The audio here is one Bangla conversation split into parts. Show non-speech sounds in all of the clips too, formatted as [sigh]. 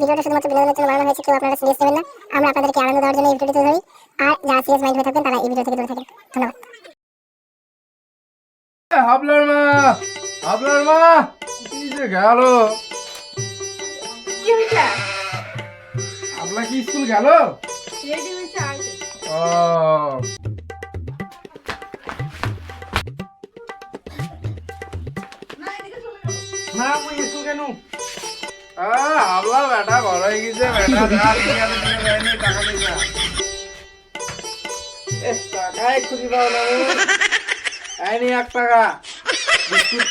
ভিডিওটা শুধুমাত্র বিনোদনের জন্য বানানো হয়েছে কেউ আপনারা সিরিয়াস নেবেন না। আমরা আপনাদেরকে আনন্দ দেওয়ার জন্য এই ভিডিওটি তৈরি করি আর যারা সিরিয়াস মাইন্ড হয়ে থাকবেন তারা এই ভিডিও থেকে দূরে থাকেন। ধন্যবাদ। হাবলার মা! হাবলার মা! কি যে গেল? কি হয়েছে? হাবলা কি স্কুল গেল? রেডি হয়েছে আসবে ও। না মুই স্কুল কেন? হাবলা বেটা বড় হয়ে গেছে টাকা নিয়ে যা এ টাকায় খুঁজে পাও না। এই এক টাকা বিস্কুট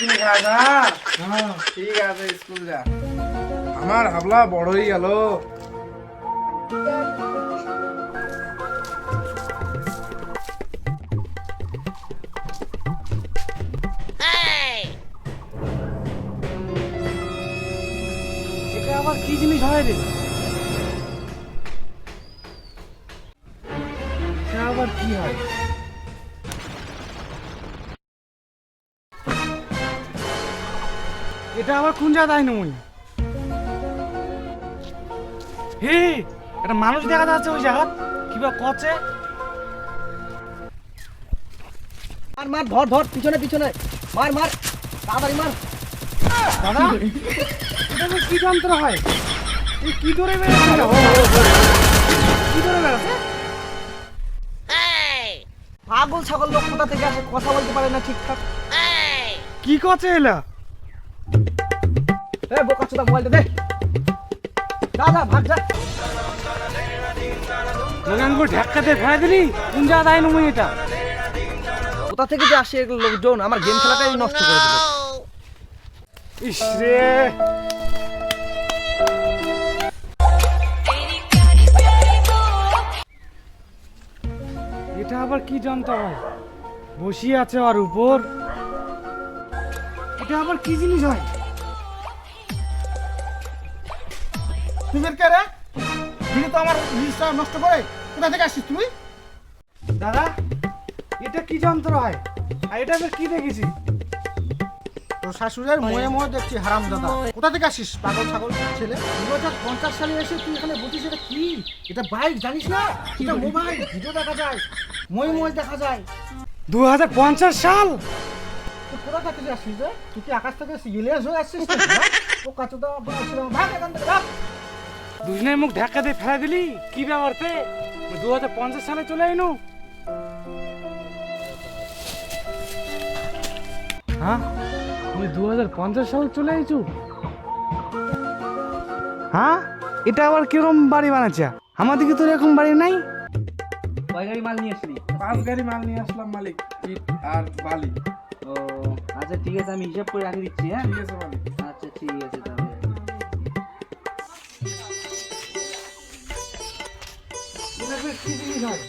আছে স্কুল যা আমার হাবলা বড় হয়ে গেল আবার কি জিনিস হয় রে? আবার কি হয়? এটা আবার কোন জায়গায় নই হে একটা মানুষ দেখা যাচ্ছে ওই জায়গা কিবা কচে মার মার ধর ধর পিছনে পিছনে। মার মার তাড়াতাড়ি মার। দাদা? [laughs] কি যন্ত্র হয় কি বেড়াচ্ছে কি বেড়াচ্ছে পাগল ছাগল থেকে আসে কথা বলতে পারে না ঠিকঠাক কি এলা এ বোকা চোদা মোবাইলটা দে যা যা ভাগ যা ফেলে দিলি কোন জায়গায় নই এটা কোথা থেকে যে আসে লোকজন আমার গেম খেলাটাই নষ্ট করে দিল ইস রে। এটা আবার কি যন্ত্র হয় বসিয়ে আছে আর উপর। এটা আবার কি জিনিস হয় তুমি কে রে? দিনে তো আমার জিনিসটা নষ্ট করে কোথা থেকে আসছিস তুমি দাদা এটা কি যন্ত্র হয় আর এটা আবার কি দেখেছি? তোর শাশুড়ের ময়ে ময়ে দেখছি হারাম দাদা। কোথা থেকে আসিস পাগল ছাগল ছেলে? দু হাজার পঞ্চাশ সালে এসে তুই এখানে বলছিস এটা কি? এটা বাইক জানিস না? এটা মোবাইল ভিডিও দেখা যায় মই মই দেখা যায়। দু হাজার পঞ্চাশ সাল? তুই কোথা থেকে আসছিস রে? তুই কি আকাশ থেকে ইলিয়াস হয়ে আসছিস নাকি, হ্যাঁ? ও ভাগ এখান থেকে ভাগ দুজনের মুখ ধাক্কা দিয়ে ফেলে দিলি? কি ব্যাপার তে? দু হাজার পঞ্চাশ সালে চলে আইনু। হ্যাঁ? তুমি দু হাজার পঞ্চাশ সালে চলে আইছু? হ্যাঁ? এটা আবার কীরকম বাড়ি বানাচ্ছে আমাদেরকে তো এরকম বাড়ি নাই। কয় গাড়ি মাল নিয়ে আসলি? পাঁচ গাড়ি মাল নিয়ে আসলাম মালিক ইট আর বালি। ও আচ্ছা ঠিক আছে আমি হিসাব করে রাখে দিচ্ছি হ্যাঁ? ঠিক আছে মালিক। আচ্ছা ঠিক আছে তাহলে। কি জিনিস হয়?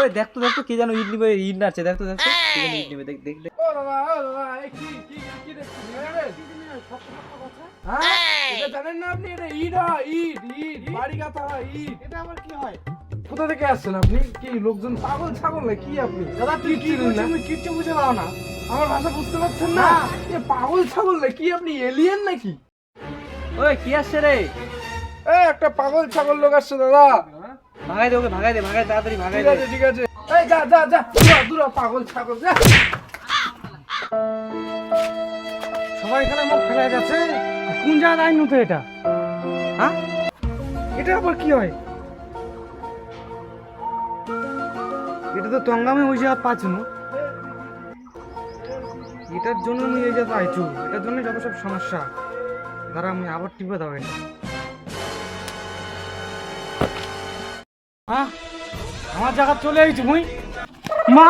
ওই দেখ তো দেখ তো কি জানো ইট নিবে ইট নাচছে দেখ তো দেখ তো কি ইট নিবে দেখ দেখ দেখ। ও দাদা ও এই কি কি কি দেখছিস হ্যাঁ? এটা জানেন না আপনি? এটা ইট হয় ইট ইট বাড়ি গাঁথা হয় ইট। এটা আবার কি হয়? কোথা থেকে আসছেন আপনি? কি লোকজন পাগল ছাগল না কি আপনি? দাদা তুই কি চিনেন তুমি কিচ্ছু বুঝে পাও না। আমার ভাষা বুঝতে পারছেন না? এ পাগল ছাগল না কি আপনি এলিয়েন নাকি? ওই কি আসছে রে? এ একটা পাগল ছাগল লোক আসছে দাদা। ভাগাই দে ওকে, ভাগাই দে, ভাগাই তাড়াতাড়ি ভাগাই দে। ঠিক আছে এই, যা যা যা। পাগল, ছাগল, যা। সবাই এখানে মুখ যাচ্ছে। কোন এটা? হ্যাঁ? এটা আবার কি হয়? এটা তো তঙ্গামে ওই জায়গা পাচ্ছ এটার জন্য আমি এই জায়গা আইছু এটার জন্য যত সব সমস্যা। দাঁড়া, আমি আবার টিপে দাও এটা। হ্যাঁ? আমার জায়গা চলে আইছি মুই। মা!